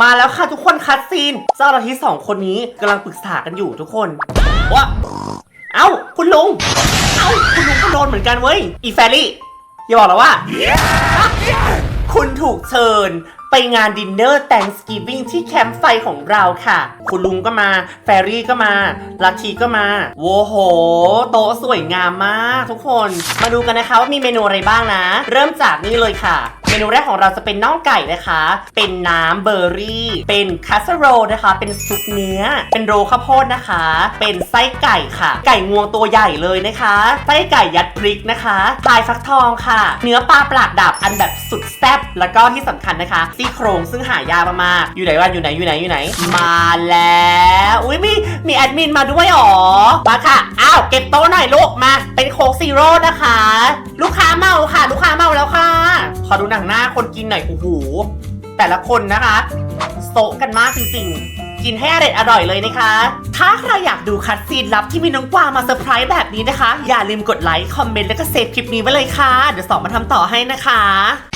มาแล้วค่ะทุกคนคัดซีนเจ้าหน้าที่สองคนนี้กำลังปรึกษากันอยู่ทุกคนว่าเอ้าคุณลุง เอ้าคุณลุงก็โดนเหมือนกันเว้ย อีแฟรี่อย่าบอกแล้วว่า คุณถูกเชิญไปงานดินเนอร์ Thanksgiving ที่แคมป์ไฟของเราค่ะ คุณลุงก็มา แฟรี่ก็มาลัทธีก็มา โว้โห โต๊ะสวยงามมากทุกคน มาดูกันนะคะว่ามีเมนูอะไรบ้างนะ เริ่มจากนี่เลยค่ะ เมนูแรกของเราจะเป็นน่องไก่นะคะ เป็นน้ำเบอร์รี่ เป็นคาสโรลนะคะ เป็นซุปเนื้อ เป็นโรข้าวโพดนะคะ เป็นไส้ไก่ค่ะ ไก่งวงตัวใหญ่เลยนะคะ ไส้ไก่ยัดพริกนะคะพายฟักทองค่ะ เนื้อปลาปลากดับอันแบบสุดแซ่บ แล้วก็ที่สำคัญนะคะซี่โครงซึ่งหายากมากๆ อยู่ไหนวะอยู่ไหนอยู่ไหนอยู่ไหน มาแล้ว อุ้ยมีมีแอดมินมาด้วยหรอ มาค่ะ อ้าวเก็บโต๊ะหน่อยลูกมา เป็นโค้กซีโร่นะคะ ลูกค้าเมาค่ะ ลูกค้า อดูหนังหน้าคนกินหน่อยโอ้โหแต่ละคนนะคะโซะกันมากจริงๆ กินให้อร่อยอร่อยเลยนะคะ ถ้าใครอยากดูคัดซีนลับที่มีน้องกวางมาเซอร์ไพรส์แบบนี้นะคะ อย่าลืมกดไลค์ คอมเมนต์ แล้วก็เซฟคลิปนี้ไว้เลยค่ะ เดี๋ยวสองมาทำต่อให้นะคะ